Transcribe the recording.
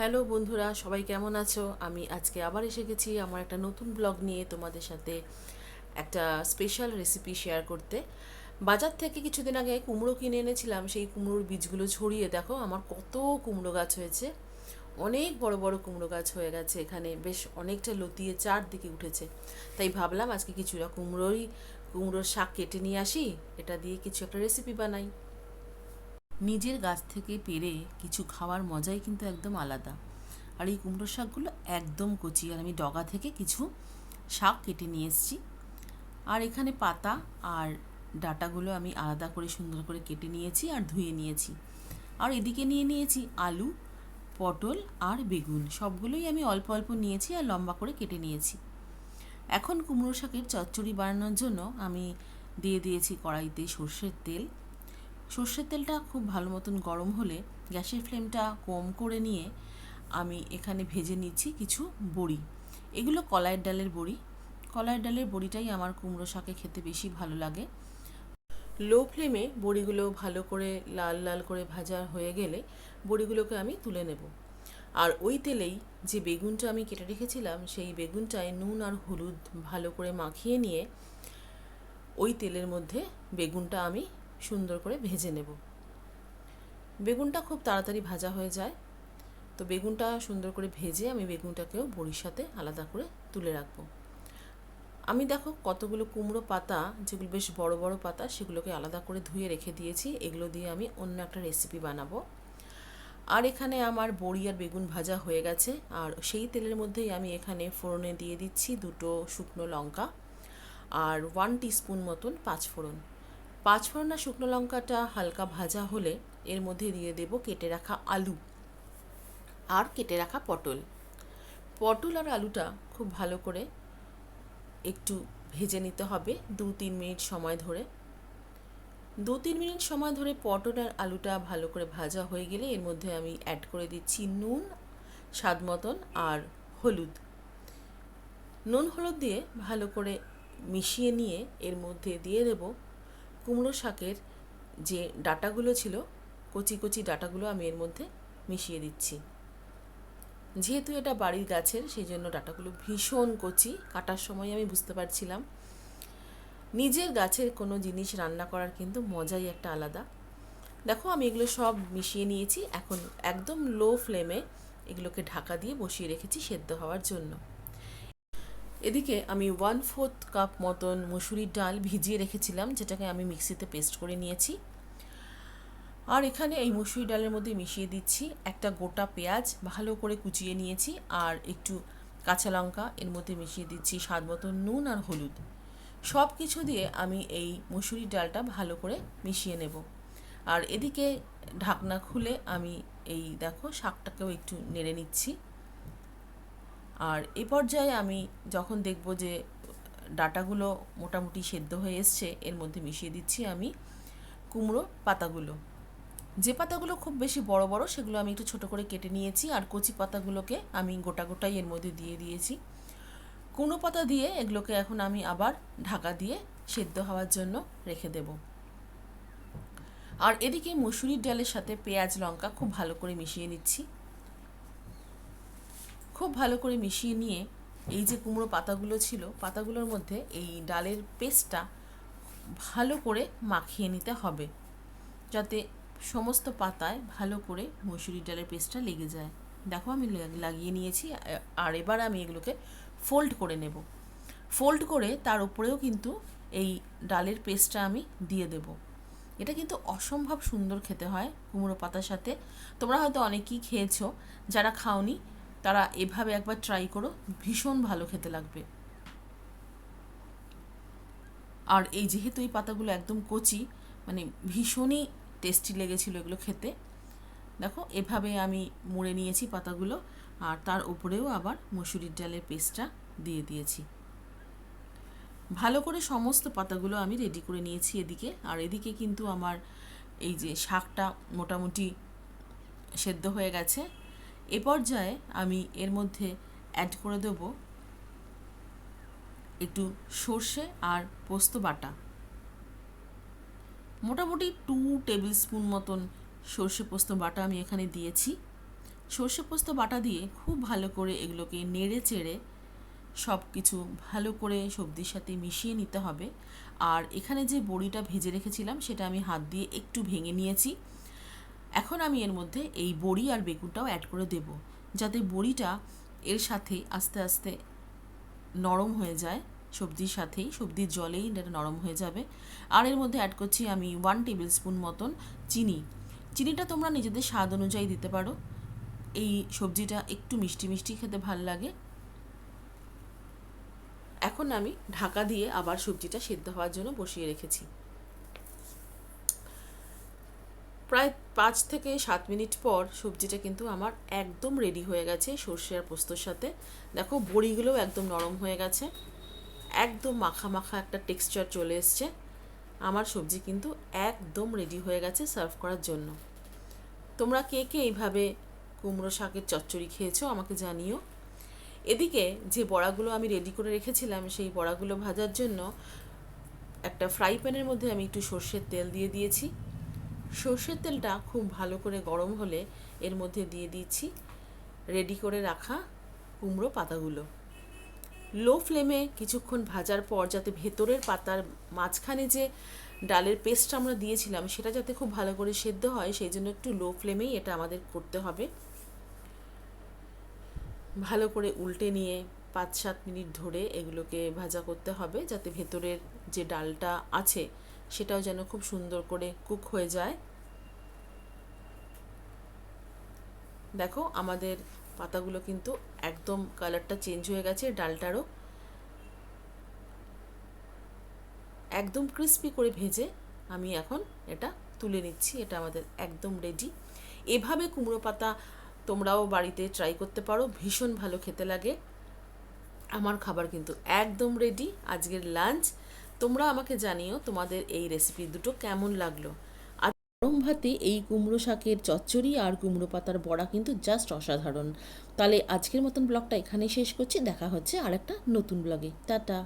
Hello বন্ধুরা, সবাই কেমন আছো? আমি আজকে আবার এসে গেছি আমার একটা নতুন ব্লগ নিয়ে তোমাদের সাথে একটা স্পেশাল রেসিপি শেয়ার করতে। বাজার থেকে কিছুদিন আগে কুমড়ো কিনে এনেছিলাম, সেই কুমড়োর বীজগুলো ছড়িয়ে দেখো, আমার কত কুমড়ো গাছ হয়েছে। অনেক বড় বড় কুমড়ো গাছ হয়ে গেছে এখানে, বেশ অনেকটা লতিয়ে চারদিকে উঠেছে। তাই ভাবলাম আজকে কিছুটা কুমড়োই, কুমড়োর শাক কেটে নিয়ে আসি, এটা দিয়ে কিছু একটা রেসিপি বানাই। নিজের গাছ থেকে পেরে কিছু খাওয়ার মজাই কিন্তু একদম আলাদা। আর এই কুমড়ো শাকগুলো একদম কচি। আর আমি ডগা থেকে কিছু শাক কেটে নিয়ে এসেছি। আর এখানে পাতা আর ডাটাগুলো আমি আলাদা করে সুন্দর করে কেটে নিয়েছি আর ধুয়ে নিয়েছি। আর এদিকে নিয়ে নিয়েছি আলু, পটল আর বেগুন। সবগুলোই আমি অল্প অল্প নিয়েছি আর লম্বা করে কেটে নিয়েছি। এখন কুমড়ো শাকের চচ্চড়ি বানানোর জন্য আমি দিয়ে দিয়েছি কড়াইতে সর্ষের তেল। সর্ষের তেলটা খুব ভালো মতন গরম হলে গ্যাসের ফ্লেমটা কম করে নিয়ে আমি এখানে ভেজে নিচ্ছি কিছু বড়ি। এগুলো কলাইয়ের ডালের বড়ি। কলাইয়ের ডালের বড়িটাই আমার কুমড়ো শাকে খেতে বেশি ভালো লাগে। লো ফ্লেমে বড়িগুলো ভালো করে লাল লাল করে ভাজা হয়ে গেলে বড়িগুলোকে আমি তুলে নেব। আর ওই তেলেই যে বেগুনটা আমি কেটে রেখেছিলাম, সেই বেগুনটায় নুন আর হলুদ ভালো করে মাখিয়ে নিয়ে ওই তেলের মধ্যে বেগুনটা আমি সুন্দর করে ভেজে নেব। বেগুনটা খুব তাড়াতাড়ি ভাজা হয়ে যায়। তো বেগুনটা সুন্দর করে ভেজে আমি বেগুনটাকেও বড়ির সাথে আলাদা করে তুলে রাখব। আমি দেখো কতগুলো কুমড়ো পাতা, যেগুলো বেশ বড় বড় পাতা, সেগুলোকে আলাদা করে ধুয়ে রেখে দিয়েছি। এগুলো দিয়ে আমি অন্য একটা রেসিপি বানাবো। আর এখানে আমার বড়ি আর বেগুন ভাজা হয়ে গেছে। আর সেই তেলের মধ্যেই আমি এখানে ফোড়নে দিয়ে দিচ্ছি দুটো শুকনো লঙ্কা আর ওয়ান টিস্পুন মতন পাঁচফোড়ন। পাঁচফোড়ন শুকনো লঙ্কাটা হালকা ভাজা হলে এর মধ্যে দিয়ে দেব কেটে রাখা আলু আর কেটে রাখা পটল। পটল আর আলুটা খুব ভালো করে একটু ভেজে নিতে হবে দু তিন মিনিট সময় ধরে। দু তিন মিনিট সময় ধরে পটল আর আলুটা ভালো করে ভাজা হয়ে গেলে এর মধ্যে আমি অ্যাড করে দিচ্ছি নুন, স্বাদ মতন আর হলুদ। নুন, হলুদ দিয়ে ভালো করে মিশিয়ে নিয়ে এর মধ্যে দিয়ে দেব কুমড়ো শাকের যে ডাটাগুলো ছিল, কচি কচি ডাটাগুলো আমি এর মধ্যে মিশিয়ে দিচ্ছি। যেহেতু এটা বাড়ির গাছের সেই জন্য ডাটাগুলো ভীষণ কচি, কাটার সময় আমি বুঝতে পারছিলাম। নিজের গাছের কোনো জিনিস রান্না করার কিন্তু মজাই একটা আলাদা। দেখো, আমি এগুলো সব মিশিয়ে নিয়েছি, এখন একদম লো ফ্লেমে এগুলোকে ঢাকা দিয়ে বসিয়ে রেখেছি সেদ্ধ হওয়ার জন্য। এদিকে আমি ওয়ান ফোর্থ কাপ মতন মুসুরির ডাল ভিজিয়ে রেখেছিলাম, যেটাকে আমি মিক্সিতে পেস্ট করে নিয়েছি। আর এখানে এই মুসুরি ডালের মধ্যে মিশিয়ে দিচ্ছি একটা গোটা পেঁয়াজ, ভালো করে কুচিয়ে নিয়েছি, আর একটু কাঁচা লঙ্কা, এর মধ্যে মিশিয়ে দিচ্ছি স্বাদ মতো নুন আর হলুদ। সব কিছু দিয়ে আমি এই মুসুরি ডালটা ভালো করে মিশিয়ে নেব। আর এদিকে ঢাকনা খুলে আমি এই দেখো শাকটাকেও একটু নেড়ে নিচ্ছি। আর এ পর্যায়ে আমি যখন দেখব যে ডাটাগুলো মোটামুটি সেদ্ধ হয়ে এসছে, এর মধ্যে মিশিয়ে দিচ্ছি আমি কুমড়ো পাতাগুলো। যে পাতাগুলো খুব বেশি বড় বড়, সেগুলো আমি একটু ছোট করে কেটে নিয়েছি আর কচি পাতাগুলোকে আমি গোটা গোটাই এর মধ্যে দিয়ে দিয়েছি। কুমড়ো পাতা দিয়ে এগুলোকে এখন আমি আবার ঢাকা দিয়ে সেদ্ধ হওয়ার জন্য রেখে দেব। আর এদিকে মুসুরির ডালের সাথে পেঁয়াজ, লঙ্কা খুব ভালো করে মিশিয়ে নিচ্ছি। খুব ভালো করে মিশিয়ে নিয়ে এই যে কুমড়ো পাতাগুলো ছিল, পাতাগুলোর মধ্যে এই ডালের পেস্টটা ভালো করে মাখিয়ে নিতে হবে, যাতে সমস্ত পাতায় ভালো করে মসুরি ডালের পেস্টটা লেগে যায়। দেখো আমি লাগিয়ে নিয়েছি, আর এবার আমি এগুলোকে ফোল্ড করে নেব। ফোল্ড করে তার উপরেও কিন্তু এই ডালের পেস্টটা আমি দিয়ে দেব। এটা কিন্তু অসম্ভব সুন্দর খেতে হয় কুমড়ো পাতার সাথে। তোমরা হয়তো অনেকেই খেয়েছো, যারা খাওনি তারা এভাবে একবার ট্রাই করো, ভীষণ ভালো খেতে লাগবে। আর এই যেহেতু এই পাতাগুলো একদম কচি মানে ভীষণই টেস্টি লেগেছিল এগুলো খেতে। দেখো, এভাবে আমি মুড়ে নিয়েছি পাতাগুলো, আর তার উপরেও আবার মুসুরির ডালের পেস্টটা দিয়ে দিয়েছি। ভালো করে সমস্ত পাতাগুলো আমি রেডি করে নিয়েছি এদিকে, আর এদিকে কিন্তু আমার এই যে শাকটা মোটামুটি সেদ্ধ হয়ে গেছে। এ পর্যায়ে আমি এর মধ্যে অ্যাড করে দেব একটু সর্ষে আর পোস্ত বাটা। মোটামুটি টু টেবিল স্পুন মতন সর্ষে পোস্ত বাটা আমি এখানে দিয়েছি। সর্ষে পোস্ত বাটা দিয়ে খুব ভালো করে এগুলোকে নেড়ে চেড়ে সব কিছু ভালো করে সবজির সাথে মিশিয়ে নিতে হবে। আর এখানে যে বড়িটা ভেজে রেখেছিলাম সেটা আমি হাত দিয়ে একটু ভেঙে নিয়েছি। এখন আমি এর মধ্যে এই বড়ি আর বেগুনটাও অ্যাড করে দেব, যাতে বড়িটা এর সাথে আস্তে আস্তে নরম হয়ে যায়, সবজির সাথেই, সবজির জলেই এটা নরম হয়ে যাবে। আর এর মধ্যে অ্যাড করছি আমি ওয়ান টেবিল স্পুন মতন চিনি। চিনিটা তোমরা নিজেদের স্বাদ অনুযায়ী দিতে পারো। এই সবজিটা একটু মিষ্টি মিষ্টি খেতে ভালো লাগে। এখন আমি ঢাকা দিয়ে আবার সবজিটা সেদ্ধ হওয়ার জন্য বসিয়ে রেখেছি। প্রায় পাঁচ থেকে সাত মিনিট পর সবজিটা কিন্তু আমার একদম রেডি হয়ে গেছে সর্ষে আর পোস্তর সাথে। দেখো বড়িগুলোও একদম নরম হয়ে গেছে। একদম মাখা মাখা একটা টেক্সচার চলে এসছে। আমার সবজি কিন্তু একদম রেডি হয়ে গেছে সার্ভ করার জন্য। তোমরা কে কে এইভাবে কুমড়ো শাকের চচ্চড়ি খেয়েছো আমাকে জানিও। এদিকে যে বড়াগুলো আমি রেডি করে রেখেছিলাম সেই বড়াগুলো ভাজার জন্য একটা ফ্রাই প্যানের মধ্যে আমি একটু সর্ষের তেল দিয়ে দিয়েছি। সর্ষের তেলটা খুব ভালো করে গরম হলে এর মধ্যে দিয়ে দিচ্ছি রেডি করে রাখা কুমড়ো পাতাগুলো। লো ফ্লেমে কিছুক্ষণ ভাজার পর যাতে ভেতরের পাতার মাঝখানে যে ডালের পেস্ট আমরা দিয়েছিলাম, সেটা যাতে খুব ভালো করে সেদ্ধ হয়, সেই জন্য একটু লো ফ্লেমেই এটা আমাদের করতে হবে। ভালো করে উল্টে নিয়ে পাঁচ সাত মিনিট ধরে এগুলোকে ভাজা করতে হবে, যাতে ভেতরের যে ডালটা আছে সেটাও যেন খুব সুন্দর করে কুক হয়ে যায়। দেখো, আমাদের পাতাগুলো কিন্তু একদম কালারটা চেঞ্জ হয়ে গেছে, ডালটারও। একদম ক্রিস্পি করে ভেজে আমি এখন এটা তুলে নিচ্ছি, এটা আমাদের একদম রেডি এভাবে কুমড়ো পাতা তোমরাও বাড়িতে ট্রাই করতে পারো, ভীষণ ভালো খেতে লাগে। আমার খাবার কিন্তু একদম রেডি আজকের লাঞ্চ তোমরা আমাকে জানিও তোমাদের এই রেসিপি দুটো কেমন লাগল। আর গরম ভাতে এই কুমড়ো শাকের চচ্চড়ি আর কুমড়ো পাতার বড়া কিন্তু জাস্ট অসাধারণ। তাহলে আজকের মতন ব্লগটা এখানেই শেষ করছি, দেখা হচ্ছে আর একটা নতুন ব্লগে টাটা।